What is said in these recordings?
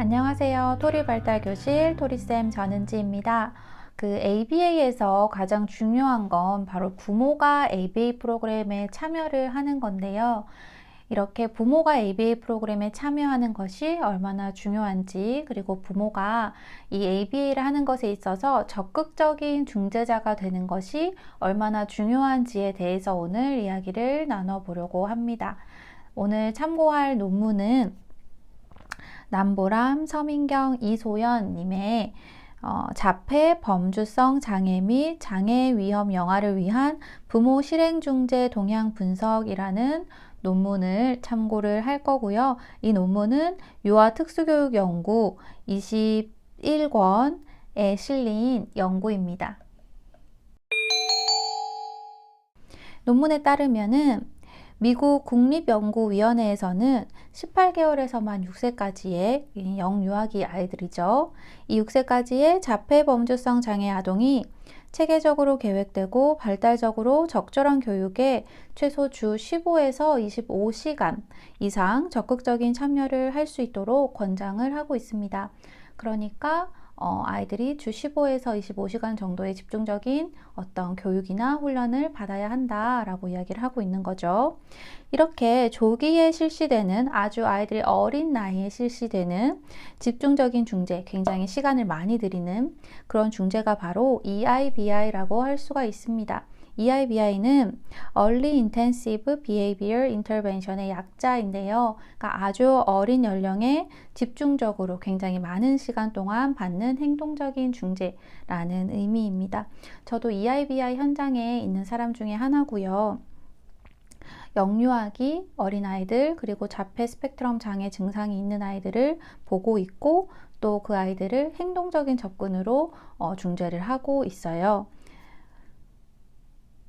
안녕하세요. 토리 발달 교실 토리쌤 전은지입니다. 그 ABA에서 가장 중요한 건 바로 부모가 ABA 프로그램에 참여를 하는 건데요. 이렇게 부모가 ABA 프로그램에 참여하는 것이 얼마나 중요한지, 그리고 부모가 이 ABA를 하는 것에 있어서 적극적인 중재자가 되는 것이 얼마나 중요한지에 대해서 오늘 이야기를 나눠보려고 합니다. 오늘 참고할 논문은 남보람, 서민경, 이소연 님의 어, 자폐 범주성 장애 및 장애 위험 영아를 위한 부모 실행 중재 동향 분석이라는 논문을 참고를 할 거고요. 이 논문은 유아 특수교육 연구 21권에 실린 연구입니다. 논문에 따르면은 미국 국립연구위원회에서는 18개월에서만 6세까지의 영유아기 아이들이죠. 이 6세까지의 자폐 범주성 장애 아동이 체계적으로 계획되고 발달적으로 적절한 교육에 최소 주 15에서 25시간 이상 적극적인 참여를 할 수 있도록 권장을 하고 있습니다. 그러니까 어, 아이들이 주 15에서 25시간 정도의 집중적인 어떤 교육이나 훈련을 받아야 한다라고 이야기를 하고 있는 거죠. 이렇게 조기에 실시되는 아주 아이들이 어린 나이에 실시되는 집중적인 중재, 굉장히 시간을 많이 들이는 그런 중재가 바로 EIBI라고 할 수가 있습니다. EIBI는 Early Intensive Behavior Intervention의 약자인데요. 그러니까 아주 어린 연령에 집중적으로 굉장히 많은 시간 동안 받는 행동적인 중재라는 의미입니다. 저도 EIBI 현장에 있는 사람 중에 하나고요. 영유아기 어린아이들 그리고 자폐 스펙트럼 장애 증상이 있는 아이들을 보고 있고 또 그 아이들을 행동적인 접근으로 어, 중재를 하고 있어요.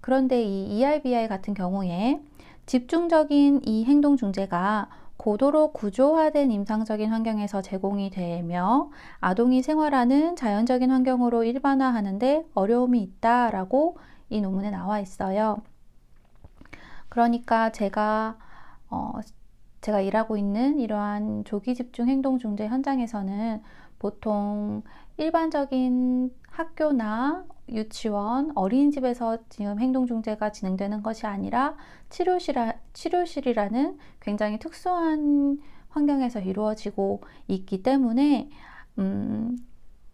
그런데 이 ERBI 같은 경우에 집중적인 이 행동 중재가 고도로 구조화된 임상적인 환경에서 제공이 되며 아동이 생활하는 자연적인 환경으로 일반화하는데 어려움이 있다라고 이 논문에 나와 있어요. 그러니까 제가 어, 제가 일하고 있는 이러한 조기 집중 행동 중재 현장에서는 보통 일반적인 학교나 유치원, 어린이집에서 지금 행동중재가 진행되는 것이 아니라 치료실, 치료실이라는 굉장히 특수한 환경에서 이루어지고 있기 때문에, 음,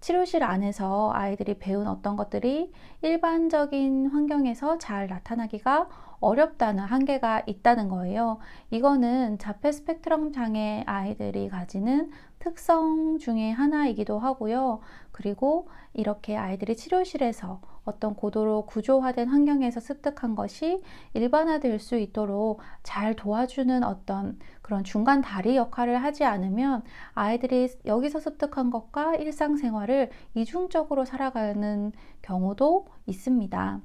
치료실 안에서 아이들이 배운 어떤 것들이 일반적인 환경에서 잘 나타나기가 어렵다는 한계가 있다는 거예요. 이거는 자폐 스펙트럼 장애 아이들이 가지는 특성 중에 하나이기도 하고요. 그리고 이렇게 아이들이 치료실에서 어떤 고도로 구조화된 환경에서 습득한 것이 일반화될 수 있도록 잘 도와주는 어떤 그런 중간 다리 역할을 하지 않으면 아이들이 여기서 습득한 것과 일상생활을 이중적으로 살아가는 경우도 있습니다.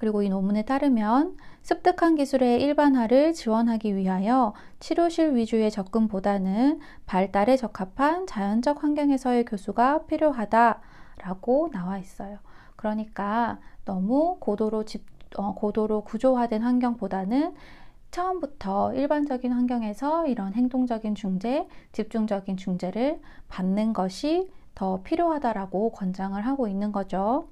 그리고 이 논문에 따르면 습득한 기술의 일반화를 지원하기 위하여 치료실 위주의 접근보다는 발달에 적합한 자연적 환경에서의 교수가 필요하다라고 나와 있어요. 그러니까 너무 고도로 집, 어, 고도로 구조화된 환경보다는 처음부터 일반적인 환경에서 이런 행동적인 중재, 집중적인 중재를 받는 것이 더 필요하다라고 권장을 하고 있는 거죠.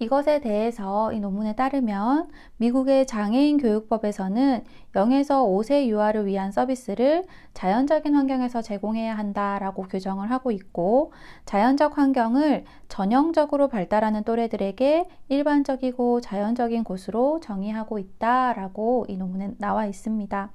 이것에 대해서 이 논문에 따르면 미국의 장애인 교육법에서는 0에서 5세 유아를 위한 서비스를 자연적인 환경에서 제공해야 한다라고 규정을 하고 있고 자연적 환경을 전형적으로 발달하는 또래들에게 일반적이고 자연적인 곳으로 정의하고 있다라고 이 논문에 나와 있습니다.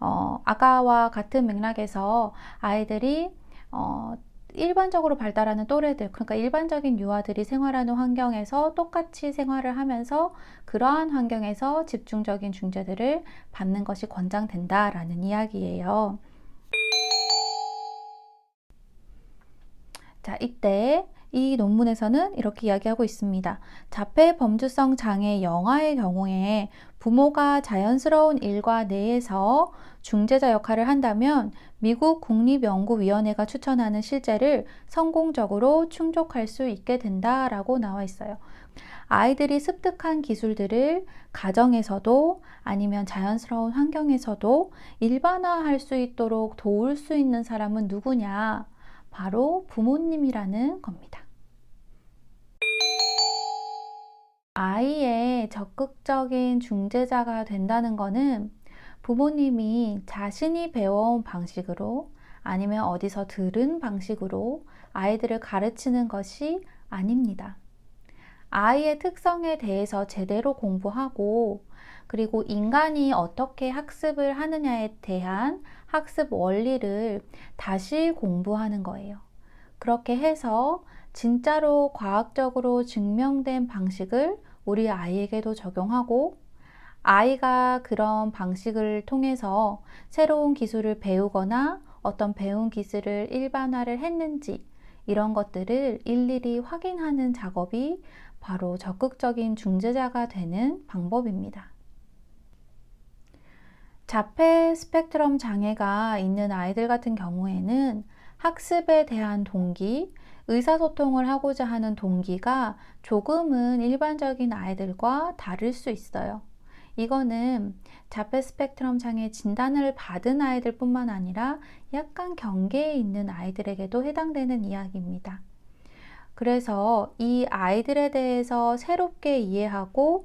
어, 아까와 같은 맥락에서 아이들이 어, 일반적으로 발달하는 또래들, 그러니까 일반적인 유아들이 생활하는 환경에서 똑같이 생활을 하면서 그러한 환경에서 집중적인 중재들을 받는 것이 권장된다라는 이야기예요. 자, 이때 이 논문에서는 이렇게 이야기하고 있습니다. 자폐 범주성 장애 영아의 경우에 부모가 자연스러운 일과 내에서 중재자 역할을 한다면 미국 국립연구위원회가 추천하는 실제를 성공적으로 충족할 수 있게 된다라고 나와 있어요. 아이들이 습득한 기술들을 가정에서도 아니면 자연스러운 환경에서도 일반화할 수 있도록 도울 수 있는 사람은 누구냐? 바로 부모님이라는 겁니다. 아이의 적극적인 중재자가 된다는 것은 부모님이 자신이 배워온 방식으로 아니면 어디서 들은 방식으로 아이들을 가르치는 것이 아닙니다. 아이의 특성에 대해서 제대로 공부하고 그리고 인간이 어떻게 학습을 하느냐에 대한 학습 원리를 다시 공부하는 거예요. 그렇게 해서 진짜로 과학적으로 증명된 방식을 우리 아이에게도 적용하고 아이가 그런 방식을 통해서 새로운 기술을 배우거나 어떤 배운 기술을 일반화를 했는지 이런 것들을 일일이 확인하는 작업이 바로 적극적인 중재자가 되는 방법입니다. 자폐 스펙트럼 장애가 있는 아이들 같은 경우에는 학습에 대한 동기, 의사소통을 하고자 하는 동기가 조금은 일반적인 아이들과 다를 수 있어요. 이거는 자폐 스펙트럼 장애 진단을 받은 아이들 뿐만 아니라 약간 경계에 있는 아이들에게도 해당되는 이야기입니다. 그래서 이 아이들에 대해서 새롭게 이해하고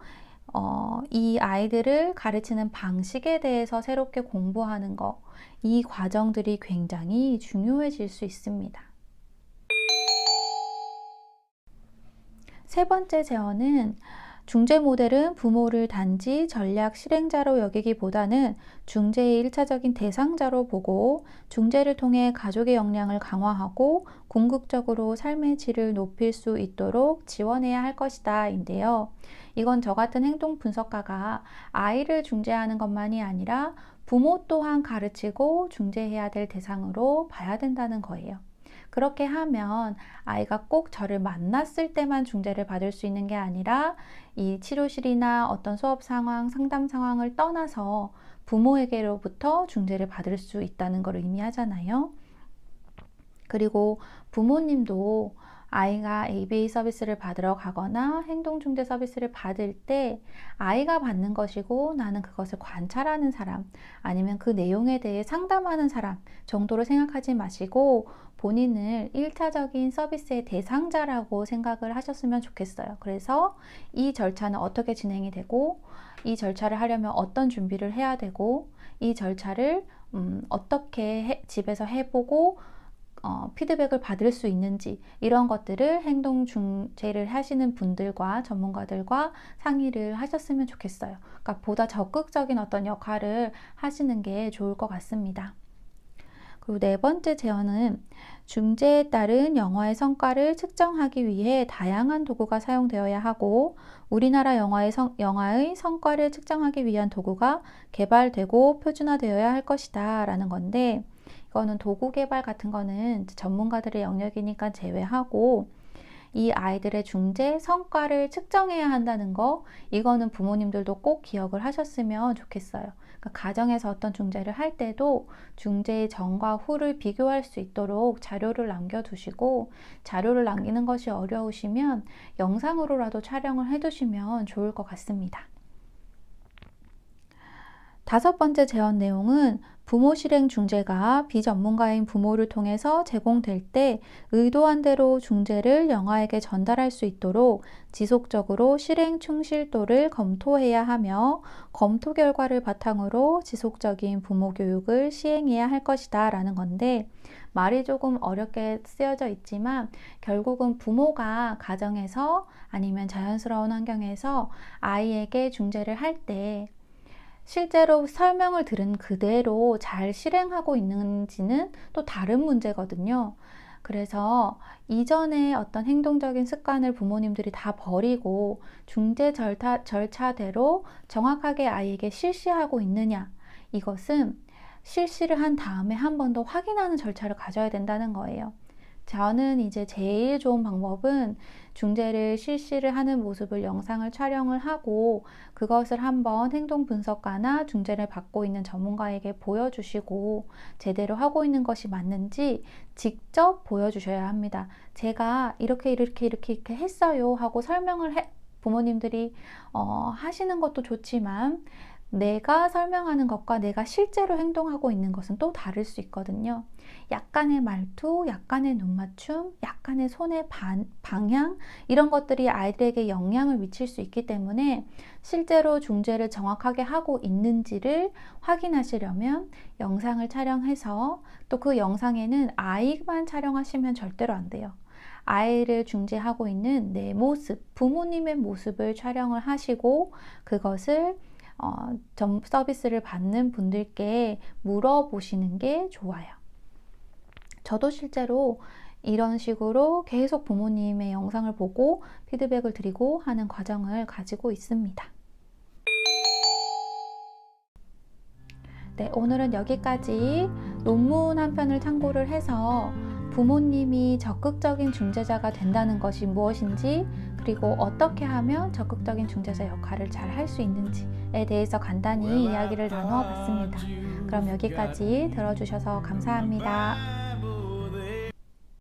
어, 이 아이들을 가르치는 방식에 대해서 새롭게 공부하는 것, 이 과정들이 굉장히 중요해질 수 있습니다. 세 번째 제어는 중재 모델은 부모를 단지 전략 실행자로 여기기보다는 중재의 1차적인 대상자로 보고 중재를 통해 가족의 역량을 강화하고 궁극적으로 삶의 질을 높일 수 있도록 지원해야 할 것이다. 인데요. 이건 저 같은 행동 분석가가 아이를 중재하는 것만이 아니라 부모 또한 가르치고 중재해야 될 대상으로 봐야 된다는 거예요. 그렇게 하면 아이가 꼭 저를 만났을 때만 중재를 받을 수 있는 게 아니라 이 치료실이나 어떤 수업 상황, 상담 상황을 떠나서 부모에게로부터 중재를 받을 수 있다는 걸 의미하잖아요. 그리고 부모님도 아이가 ABA 서비스를 받으러 가거나 행동중재 서비스를 받을 때 아이가 받는 것이고 나는 그것을 관찰하는 사람 아니면 그 내용에 대해 상담하는 사람 정도로 생각하지 마시고 본인을 1차적인 서비스의 대상자라고 생각을 하셨으면 좋겠어요. 그래서 이 절차는 어떻게 진행이 되고 이 절차를 하려면 어떤 준비를 해야 되고 이 절차를 음, 어떻게 해, 집에서 해보고 어, 피드백을 받을 수 있는지 이런 것들을 행동 중재를 하시는 분들과 전문가들과 상의를 하셨으면 좋겠어요. 그러니까 보다 적극적인 어떤 역할을 하시는 게 좋을 것 같습니다. 그리고 네 번째 제언은 중재에 따른 영화의 성과를 측정하기 위해 다양한 도구가 사용되어야 하고 우리나라 영화의, 성, 영화의 성과를 측정하기 위한 도구가 개발되고 표준화되어야 할 것이다 라는 건데 이거는 도구 개발 같은 거는 전문가들의 영역이니까 제외하고 이 아이들의 중재 성과를 측정해야 한다는 거 이거는 부모님들도 꼭 기억을 하셨으면 좋겠어요. 그러니까 가정에서 어떤 중재를 할 때도 중재의 전과 후를 비교할 수 있도록 자료를 남겨두시고 자료를 남기는 것이 어려우시면 영상으로라도 촬영을 해두시면 좋을 것 같습니다. 다섯 번째 제언 내용은 부모 실행 중재가 비전문가인 부모를 통해서 제공될 때 의도한 대로 중재를 영아에게 전달할 수 있도록 지속적으로 실행 충실도를 검토해야 하며 검토 결과를 바탕으로 지속적인 부모 교육을 시행해야 할 것이다 라는 건데 말이 조금 어렵게 쓰여져 있지만 결국은 부모가 가정에서 아니면 자연스러운 환경에서 아이에게 중재를 할 때 실제로 설명을 들은 그대로 잘 실행하고 있는지는 또 다른 문제거든요. 그래서 이전에 어떤 행동적인 습관을 부모님들이 다 버리고 중재 절차, 절차대로 정확하게 아이에게 실시하고 있느냐. 이것은 실시를 한 다음에 한 번 더 확인하는 절차를 가져야 된다는 거예요. 저는 이제 제일 좋은 방법은 중재를 실시를 하는 모습을 영상을 촬영을 하고 그것을 한번 행동 분석가나 중재를 받고 있는 전문가에게 보여주시고 제대로 하고 있는 것이 맞는지 직접 보여주셔야 합니다. 제가 이렇게 이렇게 이렇게 이렇게 했어요 하고 설명을 해, 부모님들이 어, 하시는 것도 좋지만 내가 설명하는 것과 내가 실제로 행동하고 있는 것은 또 다를 수 있거든요. 약간의 말투, 약간의 눈 맞춤, 약간의 손의 반, 방향 이런 것들이 아이들에게 영향을 미칠 수 있기 때문에 실제로 중재를 정확하게 하고 있는지를 확인하시려면 영상을 촬영해서 또 그 영상에는 아이만 촬영하시면 절대로 안 돼요. 아이를 중재하고 있는 내 모습, 부모님의 모습을 촬영을 하시고 그것을 어, 점 서비스를 받는 분들께 물어보시는 게 좋아요. 저도 실제로 이런 식으로 계속 부모님의 영상을 보고 피드백을 드리고 하는 과정을 가지고 있습니다. 네, 오늘은 여기까지 논문 한 편을 참고를 해서 부모님이 적극적인 중재자가 된다는 것이 무엇인지 그리고 어떻게 하면 적극적인 중재자 역할을 잘 할 수 있는지에 대해서 간단히 이야기를 나누어 봤습니다. 그럼 여기까지 들어주셔서 감사합니다.